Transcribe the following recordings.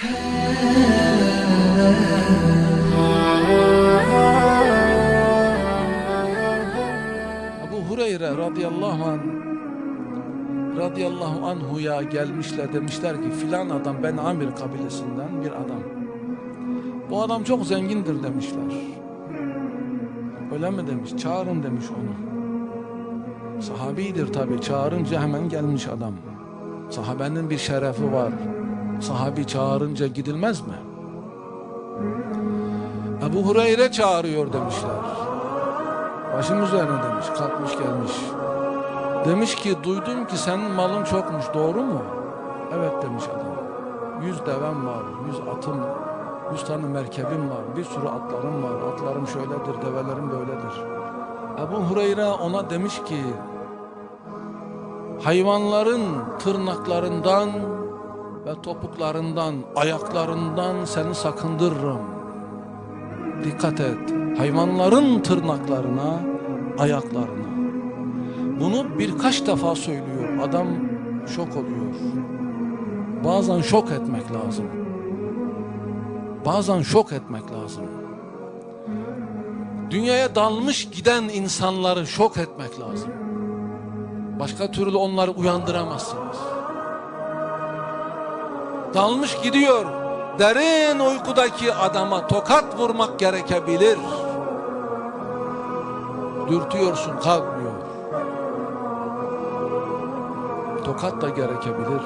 Ebu Hureyre radıyallahu an radıyallahu anhuya gelmişler demişler ki filan adam ben Amir kabilesinden bir adam. Bu adam çok zengindir demişler. Öyle mi demiş? Çağırın demiş onu. Sahabidir tabi. Çağırınca hemen gelmiş adam. Sahabenin bir şerefi var. Sahabi çağırınca gidilmez mi? Ebu Hureyre çağırıyor demişler. Başım üzerine demiş. Kalkmış gelmiş. Demiş ki duydum ki senin malın çokmuş doğru mu? Evet demiş adam. Yüz devem var, yüz atım, yüz tane merkebim var, bir sürü atlarım var. Atlarım şöyledir, develerim böyledir. Ebu Hureyre ona demiş ki hayvanların tırnaklarından ve topuklarından, ayaklarından seni sakındırırım. Dikkat et. Hayvanların tırnaklarına, ayaklarına. Bunu birkaç defa söylüyor. Adam şok oluyor. Bazen şok etmek lazım. Bazen şok etmek lazım. Dünyaya dalmış giden insanları şok etmek lazım. Başka türlü onları uyandıramazsınız. Dalmış gidiyor. Derin uykudaki adama tokat vurmak gerekebilir. Dürtüyorsun kalkmıyor. Tokat da gerekebilir.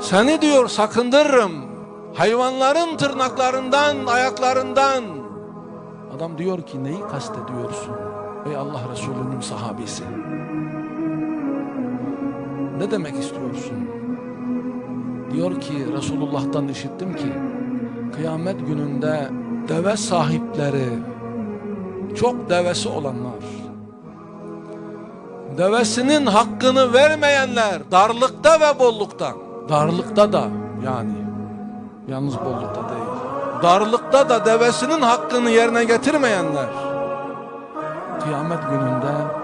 Seni diyor sakındırırım. Hayvanların tırnaklarından, ayaklarından. Adam diyor ki neyi kastediyorsun? Ey Allah Resulü'nün sahabisi. Ne demek istiyorsun? Diyor ki Resulullah'tan işittim ki kıyamet gününde deve sahipleri çok devesi olanlar devesinin hakkını vermeyenler darlıkta ve bollukta darlıkta da yani yalnız bollukta değil. Darlıkta da devesinin hakkını yerine getirmeyenler kıyamet gününde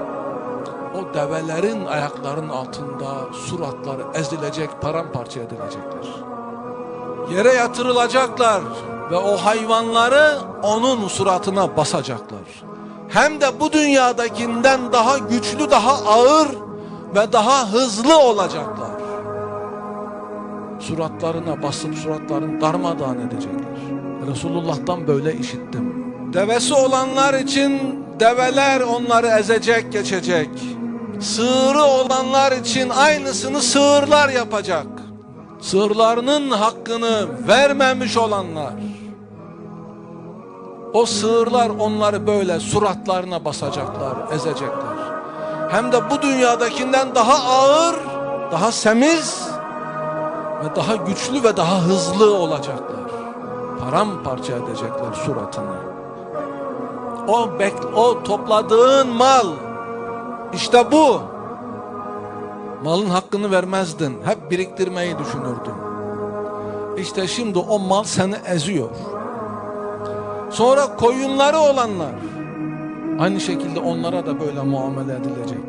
develerin ayaklarının altında suratları ezilecek, paramparça edilecekler. Yere yatırılacaklar ve o hayvanları onun suratına basacaklar. Hem de bu dünyadakinden daha güçlü, daha ağır ve daha hızlı olacaklar. Suratlarına basıp suratlarını darmadağın edecekler. Resulullah'tan böyle işittim. Devesi olanlar için develer onları ezecek, geçecek. Sığırı olanlar için aynısını sığırlar yapacak. Sığırlarının hakkını vermemiş olanlar. O sığırlar onları böyle suratlarına basacaklar, ezecekler. Hem de bu dünyadakinden daha ağır, daha semiz ve daha güçlü ve daha hızlı olacaklar. Paramparça edecekler suratını. O bek o topladığın mal işte bu. Malın hakkını vermezdin. Hep biriktirmeyi düşünürdün. İşte şimdi o mal seni eziyor. Sonra koyunları olanlar aynı şekilde onlara da böyle muamele edilecek.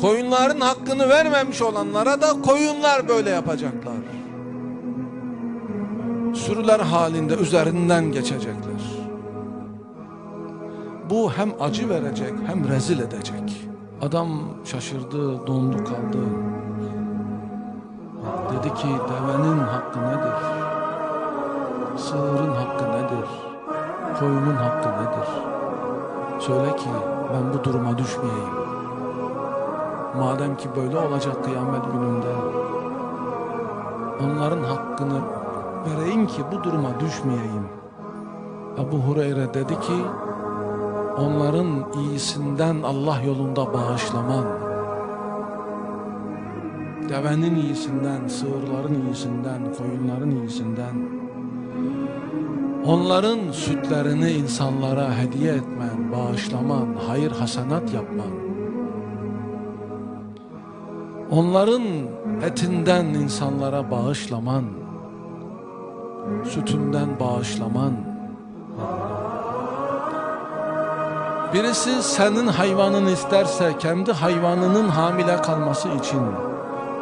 Koyunların hakkını vermemiş olanlara da koyunlar böyle yapacaklar. Sürüler halinde üzerinden geçecekler. Bu hem acı verecek hem rezil edecek. Adam şaşırdı, dondu kaldı. Dedi ki devenin hakkı nedir? Sığırın hakkı nedir? Koyunun hakkı nedir? Söyle ki ben bu duruma düşmeyeyim. Madem ki böyle olacak kıyamet gününde onların hakkını vereyim ki bu duruma düşmeyeyim. Ebu Hureyre dedi ki onların iyisinden Allah yolunda bağışlaman, devenin iyisinden, sığırların iyisinden, koyunların iyisinden, onların sütlerini insanlara hediye etmen, bağışlaman, hayır hasenat yapman, onların etinden insanlara bağışlaman, sütünden bağışlaman, Birisi senin hayvanını isterse kendi hayvanının hamile kalması için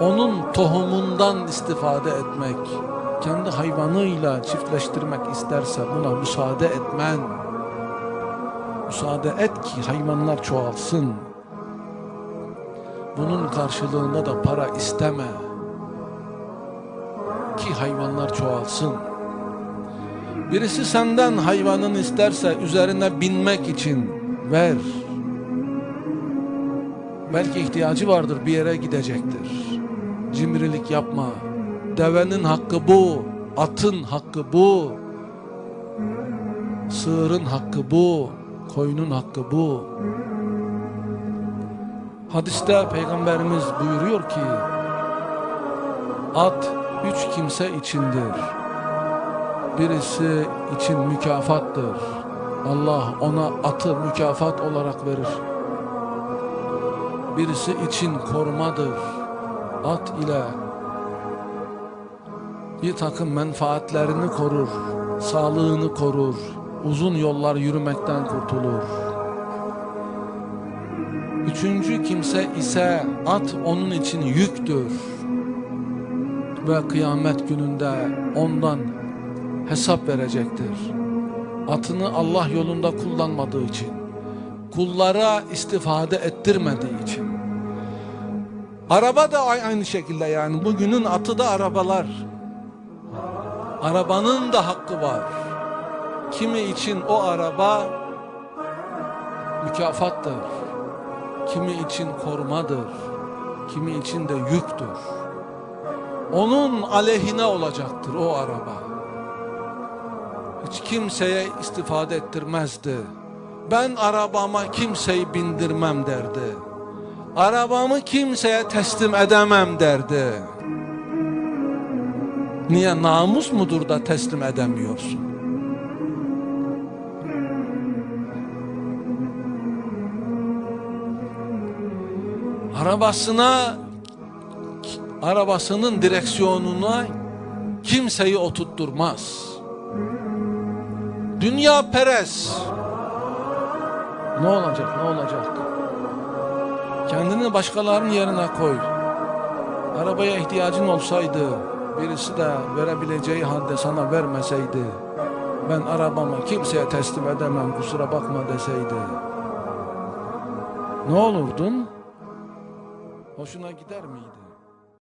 onun tohumundan istifade etmek kendi hayvanıyla çiftleştirmek isterse buna müsaade etmen. Müsaade et ki hayvanlar çoğalsın. Bunun karşılığında da para isteme. Ki hayvanlar çoğalsın. Birisi senden hayvanın isterse üzerine binmek için ver. Belki ihtiyacı vardır bir yere gidecektir. Cimrilik yapma. Devenin hakkı bu. Atın hakkı bu. Sığırın hakkı bu. Koyunun hakkı bu. Hadiste peygamberimiz buyuruyor ki at üç kimse içindir. Birisi için mükafattır. Allah ona atı mükafat olarak verir. Birisi için korumadır. At ile bir takım menfaatlerini korur, sağlığını korur, uzun yollar yürümekten kurtulur. Üçüncü kimse ise at onun için yüktür ve kıyamet gününde ondan hesap verecektir. Atını Allah yolunda kullanmadığı için, kullara istifade ettirmediği için. Araba da aynı şekilde yani bugünün atı da arabalar. Arabanın da hakkı var. Kimi için o araba mükafattır. Kimi için korumadır. Kimi için de yüktür. Onun aleyhine olacaktır o araba. Hiç kimseye istifade ettirmezdi. Ben arabama kimseyi bindirmem derdi. Arabamı kimseye teslim edemem derdi. Niye namus mudur da teslim edemiyorsun? Arabasına arabasının direksiyonuna kimseyi oturtturmaz. Dünya perez. Ne olacak ne olacak? Kendini başkalarının yerine koy. Arabaya ihtiyacın olsaydı birisi de verebileceği halde sana vermeseydi ben arabamı kimseye teslim edemem kusura bakma deseydi ne olurdun? Hoşuna gider miydi?